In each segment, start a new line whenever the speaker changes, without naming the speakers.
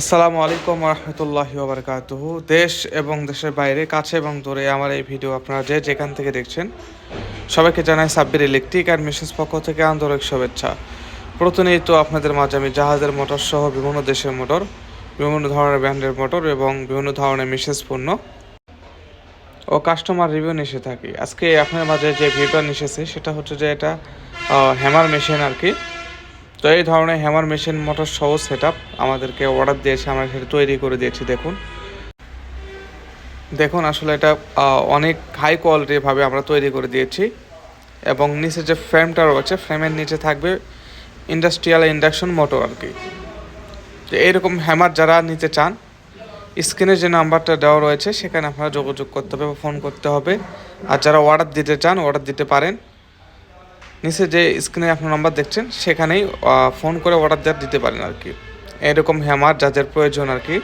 আসসালামু আলাইকুম রহমতুল্লাহ বারকাতুহ দেশ এবং দেশের বাইরে, কাছে এবং দূরে আমার এই ভিডিও আপনারা যে যেখান থেকে দেখছেন, সবাইকে জানাই সাব্বির ইলেকট্রিক অ্যান্ড মেশিনস পক্ষ থেকে আন্তরিক শুভেচ্ছা। প্রতিনিয়ত আপনাদের মাঝে আমি জাহাজের মোটর সহ বিভিন্ন দেশের মোটর, বিভিন্ন ধরনের ব্র্যান্ডের মোটর এবং বিভিন্ন ধরনের মেশিনস পণ্য ও কাস্টমার রিভিউ এসে থাকি। আজকে আপনার মাঝে যে ভিডিওটা এসেছি সেটা হচ্ছে যে এটা হ্যামার মেশিন আর কি। তো এই ধরনের হ্যামার মেশিন, মোটর সহ সেট আমাদেরকে অর্ডার দিয়েছে, আমরা সেটা তৈরি করে দিয়েছি, দেখুন। দেখুন, আসলে এটা অনেক হাই কোয়ালিটিভাবে আমরা তৈরি করে দিয়েছি। এবং নিচে যে ফ্রেমটা রয়েছে ফ্রেমের নিচে থাকবে ইন্ডাস্ট্রিয়াল ইন্ডাকশন মোটর আর কি। তো এইরকম হ্যামার যারা নিতে চান স্ক্রিনে যে নাম্বারটা দেওয়া রয়েছে, সেখানে আপনারা যোগাযোগ করতে হবে বা ফোন করতে হবে। আর যারা অর্ডার দিতে চান অর্ডার দিতে পারেন। নিচে যে স্ক্রিনে আপনার নাম্বার দেখছেন, সেখানেই ফোন করে অর্ডার দেওয়ার দিতে পারেন আর কি। এরকম হ্যামার যাদের প্রয়োজন আর কি।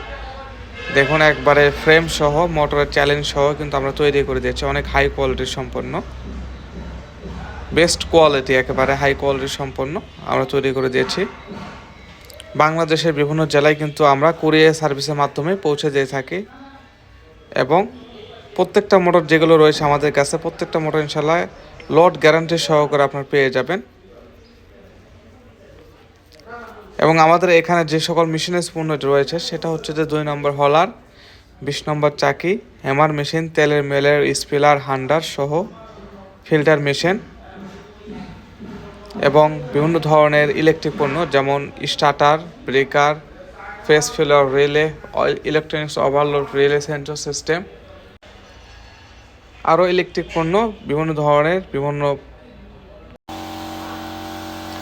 দেখুন, একবারে ফ্রেম সহ মোটরের চ্যালেঞ্জ সহ কিন্তু আমরা তৈরি করে দিয়েছি। অনেক হাই কোয়ালিটির সম্পন্ন। বেস্ট কোয়ালিটি একেবারে হাই কোয়ালিটির সম্পন্ন আমরা তৈরি করে দিয়েছি। বাংলাদেশের বিভিন্ন জেলায় কিন্তু আমরা কুরিয়ার সার্ভিসের মাধ্যমে পৌঁছে দিয়ে থাকি। এবং প্রত্যেকটা মোটর যেগুলো রয়েছে আমাদের কাছে, প্রত্যেকটা মোটর ইনশাল্লাহ লোড গ্যারান্টি সহকারে আপনার পেয়ে যাবেন। এবং আমাদের এখানে যে সকল মেশিনের পণ্য রয়েছে, সেটা হচ্ছে যে দুই নম্বর হলার, বিশ নম্বর চাকি, হ্যামার মেশিন, তেলের মেলের স্পিলার, হান্ডার সহ ফিল্টার মেশিন এবং বিভিন্ন ধরনের ইলেকট্রিক পণ্য, যেমন starter, breaker, phase failure, relay oil electronics, overload, relay sensor system আরও ইলেকট্রিক পণ্য, বিভিন্ন ধরনের, বিভিন্ন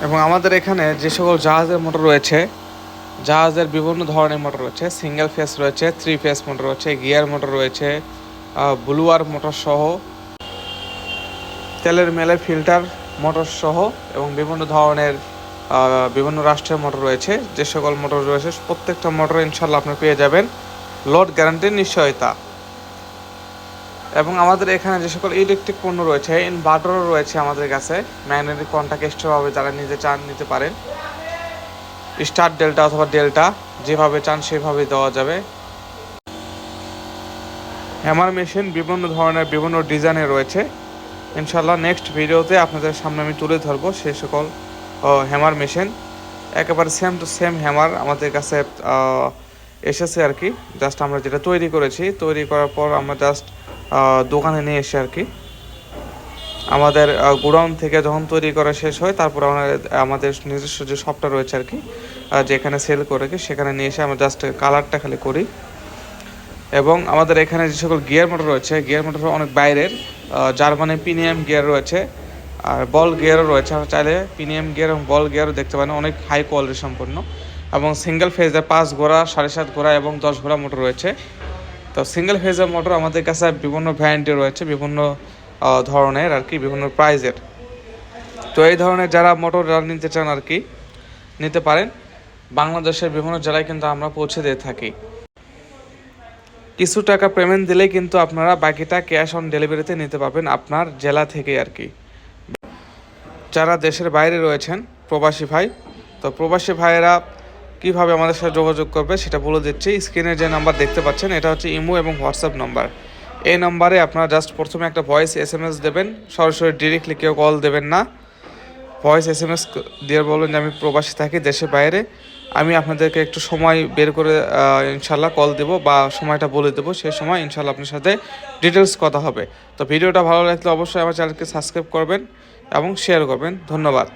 এবং আমাদের এখানে যে সকল জাহাজের মোটর রয়েছে, জাহাজের বিভিন্ন ধরনের মোটর রয়েছে সিঙ্গেল ফেস রয়েছে থ্রি ফেস মোটর রয়েছে গিয়ার মোটর রয়েছে ব্লুয়ার মোটর সহ, তেলের মেলে ফিল্টার মোটর সহ এবং বিভিন্ন ধরনের বিভিন্ন রাষ্ট্রের মোটর রয়েছে, যে সকল মোটর রয়েছে, প্রত্যেকটা মোটর ইনশাল্লাহ আপনি পেয়ে যাবেন। লোড গ্যারান্টির নিশ্চয়তা এবং আমাদের এখানে যে সকল ইলেকট্রিক পণ্য রয়েছে ইনভার্টারও রয়েছে আমাদের কাছে। ম্যাগনেটিক কন্ট্যাক্ট এক্সট্রাভাবে যারা নিতে চান নিতে পারেন। স্টার ডেল্টা অথবা ডেল্টা যেভাবে চান সেভাবে দেওয়া যাবে। হ্যামার মেশিন বিভিন্ন ধরনের, বিভিন্ন ডিজাইনে রয়েছে। ইনশাল্লাহ নেক্সট ভিডিওতে আপনাদের সামনে আমি তুলে ধরবো সে সকল হ্যামার মেশিন একেবারে সেম টু সেম হ্যামার আমাদের কাছে এসেছে আর কি। জাস্ট আমরা যেটা তৈরি করেছি, তৈরি করার পর আমরা জাস্ট দোকানে নিয়ে এসে আর কি। আমাদের গোডাউন থেকে যখন তৈরি করা শেষ হয়, তারপর আমরা আমাদের নিজস্ব যে শপটা রয়েছে আর কি যেখানে সেল করে কি, সেখানে নিয়ে এসে আমরা জাস্ট কালারটা খালি করি। এবং আমাদের এখানে যে সকল গিয়ার মোটর রয়েছে গিয়ার মোটর অনেক বাইরের জার্মানি প্রিমিয়াম গিয়ার রয়েছে, আর বল গিয়ারও রয়েছে। আপনারা চাইলে প্রিমিয়াম গিয়ার এবং বল গিয়ারও দেখতে পারেন, অনেক হাই কোয়ালিটি সম্পন্ন। এবং সিঙ্গেল ফেজে পাঁচ ঘোড়া, সাড়ে সাত ঘোড়া এবং দশ ঘোড়া মোটর রয়েছে। তো সিঙ্গেল ফেজের মোটর আমাদের কাছে বিভিন্ন ভ্যারাইটি রয়েছে, বিভিন্ন ধরনের আর কি, বিভিন্ন প্রাইজের তো এই ধরনের যারা মোটর নিতে চান আর কি, নিতে পারেন। বাংলাদেশের বিভিন্ন জেলায় কিন্তু আমরা পৌঁছে দিয়ে থাকি। কিছু টাকা পেমেন্ট দিলেই কিন্তু আপনারা বাকিটা ক্যাশ অন ডেলিভারিতে নিতে পারবেন আপনার জেলা থেকে আর কি। যারা দেশের বাইরে রয়েছেন, প্রবাসী ভাই, তো প্রবাসী ভাইয়েরা কীভাবে আমাদের সাথে যোগাযোগ করবে সেটা বলে দিচ্ছি। স্ক্রিনে যে নাম্বার দেখতে পাচ্ছেন, এটা হচ্ছে ইমো এবং হোয়াটসঅ্যাপ নাম্বার। এই নাম্বারে আপনারা জাস্ট প্রথমে একটা ভয়েস এস এম এস দেবেন। সরাসরি ডিরেক্টলি কেউ কল দেবেন না। ভয়েস এস এম এস দিয়ে বলবেন যে, আমি প্রবাসী থাকি দেশের বাইরে। আমি আপনাদেরকে একটু সময় বের করে ইনশাল্লাহ কল দেবো বা সময়টা বলে দেবো। সেই সময় ইনশাল্লাহ আপনার সাথে ডিটেলস কথা হবে। তো ভিডিওটা ভালো লাগলে অবশ্যই আমার চ্যানেলকে সাবস্ক্রাইব করবেন এবং শেয়ার করবেন। ধন্যবাদ।